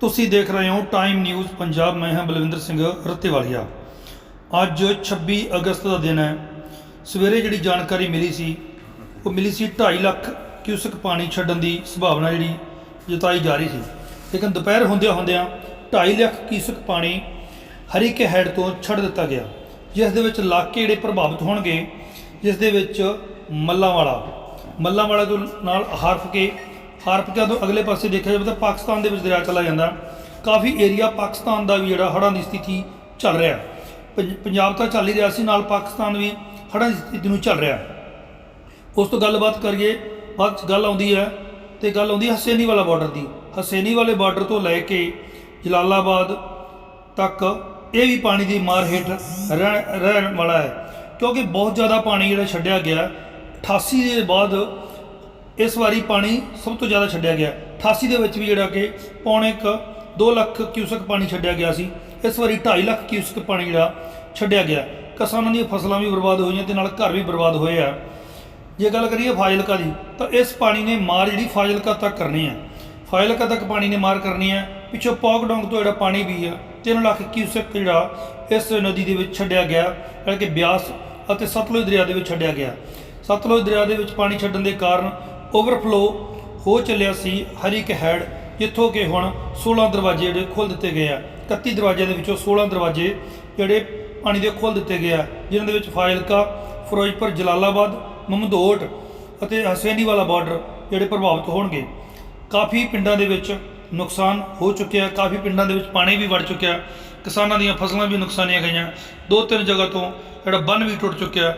ਤੁਸੀਂ ਦੇਖ ਰਹੇ ਹੋ ਟਾਈਮ ਨਿਊਜ਼ ਪੰਜਾਬ। ਮੈਂ ਹਾਂ ਬਲਵਿੰਦਰ ਸਿੰਘ ਰੱਤੇਵਾਲੀਆ। ਅੱਜ 26 ਅਗਸਤ ਦਾ ਦਿਨ ਹੈ। ਸਵੇਰੇ ਜਿਹੜੀ ਜਾਣਕਾਰੀ ਮਿਲੀ ਸੀ, ਉਹ ਮਿਲੀ ਸੀ 2.5 ਲੱਖ ਕਿਊਸਕ ਪਾਣੀ ਛੱਡਣ ਦੀ ਸੰਭਾਵਨਾ ਜਿਹੜੀ ਜਤਾਈ ਜਾ ਰਹੀ ਸੀ। ਲੇਕਿਨ ਦੁਪਹਿਰ ਹੁੰਦਿਆਂ ਹੁੰਦਿਆਂ 2.5 ਲੱਖ ਕਿਊਸਕ ਪਾਣੀ ਹਰੀਕੇ ਹੈਡ ਤੋਂ ਛੱਡ ਦਿੱਤਾ ਗਿਆ, ਜਿਸ ਦੇ ਵਿੱਚ ਇਲਾਕੇ ਜਿਹੜੇ ਪ੍ਰਭਾਵਿਤ ਹੋਣਗੇ, ਜਿਸ ਦੇ ਵਿੱਚ ਮੱਲਾਂਵਾਲਾ। ਮੱਲਾਂਵਾਲਾ ਤੋਂ ਨਾਲ ਹਰਫ ਕੇ ਹਰਫਕਿਆਂ ਤੋਂ ਅਗਲੇ ਪਾਸੇ ਦੇਖਿਆ ਜਾਵੇ ਤਾਂ ਪਾਕਿਸਤਾਨ ਦੇ ਵਿੱਚ ਦਰਿਆ ਚਲਾ ਜਾਂਦਾ। ਕਾਫੀ ਏਰੀਆ ਪਾਕਿਸਤਾਨ ਦਾ ਵੀ ਜਿਹੜਾ ਹੜ੍ਹਾਂ ਦੀ ਸਥਿਤੀ ਚੱਲ ਰਿਹਾ। ਪੰਜ- ਪੰਜਾਬ ਤਾਂ ਚੱਲ ਹੀ ਰਿਹਾ ਸੀ, ਨਾਲ ਪਾਕਿਸਤਾਨ ਵੀ ਹੜ੍ਹਾਂ ਦੀ ਸਥਿਤੀ ਨੂੰ ਚੱਲ ਰਿਹਾ। ਉਸ ਤੋਂ ਗੱਲਬਾਤ ਕਰੀਏ, ਬਾਅਦ 'ਚ ਗੱਲ ਆਉਂਦੀ ਹੈ ਤੇ ਗੱਲ ਆਉਂਦੀ ਹੈ ਹਸੇਨੀ ਵਾਲਾ ਬਾਰਡਰ ਦੀ। ਹਸੇਨੀ ਵਾਲੇ ਬਾਰਡਰ ਤੋਂ ਲੈ ਕੇ ਜਲਾਲਾਬਾਦ ਤੱਕ ਇਹ ਵੀ ਪਾਣੀ ਦੀ ਮਾਰ ਹੇਠ ਰਹਿ- ਰਹਿਣ ਵਾਲਾ ਹੈ। ਕਿਉਂਕਿ ਬਹੁਤ ਜ਼ਿਆਦਾ ਪਾਣੀ ਜਿਹੜਾ ਛੱਡਿਆ ਗਿਆ। 88 ਦੇ ਬਾਅਦ ਇਸ ਵਾਰੀ ਪਾਣੀ ਸਭ ਤੋਂ ਜ਼ਿਆਦਾ ਛੱਡਿਆ ਗਿਆ। 88 ਦੇ ਵਿੱਚ ਵੀ ਜਿਹੜਾ ਕਿ ਪੌਣੇ ਕ 2 ਲੱਖ ਕਿਊਸਕ ਪਾਣੀ ਛੱਡਿਆ ਗਿਆ ਸੀ। ਇਸ ਵਾਰੀ 2.5 ਲੱਖ ਕਿਊਸਕ ਪਾਣੀ ਜਿਹੜਾ ਛੱਡਿਆ ਗਿਆ। ਕਿਸਾਨਾਂ ਦੀਆਂ ਫਸਲਾਂ ਵੀ ਬਰਬਾਦ ਹੋਈਆਂ ਤੇ ਨਾਲ ਘਰ ਵੀ ਬਰਬਾਦ ਹੋਏ ਆ। ਜੇ ਗੱਲ ਕਰੀਏ ਫਾਜ਼ਿਲਕਾ ਦੀ, ਤਾਂ ਇਸ ਪਾਣੀ ਨੇ ਮਾਰ ਜਿਹੜੀ ਫਾਜ਼ਿਲਕਾ ਤੱਕ ਕਰਨੀ ਹੈ। ਫਾਜ਼ਿਲਕਾ ਤੱਕ ਪਾਣੀ ਨੇ ਮਾਰ ਕਰਨੀ ਹੈ। ਪਿੱਛੋਂ ਪੌਕਡੌਂਗ ਤੋਂ ਜਿਹੜਾ ਪਾਣੀ ਵੀ ਆ 3 ਲੱਖ ਕਿਊਸਕ ਜਿਹੜਾ ਇਸ ਨਦੀ ਦੇ ਵਿੱਚ ਛੱਡਿਆ ਗਿਆ, ਜਿਹੜਾ ਕਿ ਬਿਆਸ ਅਤੇ ਸਤਲੁਜ ਦਰਿਆ ਦੇ ਵਿੱਚ ਛੱਡਿਆ ਗਿਆ। ਸਤਲੁਜ ਦਰਿਆ ਦੇ ਵਿੱਚ ਪਾਣੀ ਛੱਡਣ ਦੇ ਕਾਰਨ ਓਵਰਫਲੋ ਹੋ ਚੱਲਿਆ ਸੀ ਹਰ ਇੱਕ ਹੈਡ, ਜਿੱਥੋਂ ਕਿ ਹੁਣ 16 ਦਰਵਾਜ਼ੇ ਜਿਹੜੇ ਖੋਲ ਦਿੱਤੇ ਗਏ ਆ। 31 ਦਰਵਾਜ਼ਿਆਂ ਦੇ ਵਿੱਚੋਂ 16 ਦਰਵਾਜ਼ੇ ਜਿਹੜੇ ਪਾਣੀ ਦੇ ਖੋਲ ਦਿੱਤੇ ਗਏ ਆ, ਜਿਨ੍ਹਾਂ ਦੇ ਵਿੱਚ ਫਾਇਲਕਾ ਫਿਰੋਜ਼ਪੁਰ, ਜਲਾਲਾਬਾਦ, ਮਮਦੋਟ ਅਤੇ ਹਸੈਨੀਵਾਲਾ ਬਾਰਡਰ ਜਿਹੜੇ ਪ੍ਰਭਾਵਿਤ ਹੋਣਗੇ। ਕਾਫੀ ਪਿੰਡਾਂ ਦੇ ਵਿੱਚ ਨੁਕਸਾਨ ਹੋ ਚੁੱਕਿਆ, ਕਾਫੀ ਪਿੰਡਾਂ ਦੇ ਵਿੱਚ ਪਾਣੀ ਵੀ ਵੜ ਚੁੱਕਿਆ, ਕਿਸਾਨਾਂ ਦੀਆਂ ਫਸਲਾਂ ਵੀ ਨੁਕਸਾਨੀਆਂ ਗਈਆਂ। ਦੋ ਤਿੰਨ ਜਗ੍ਹਾ ਤੋਂ ਜਿਹੜਾ ਬੰਨ ਵੀ ਟੁੱਟ ਚੁੱਕਿਆ।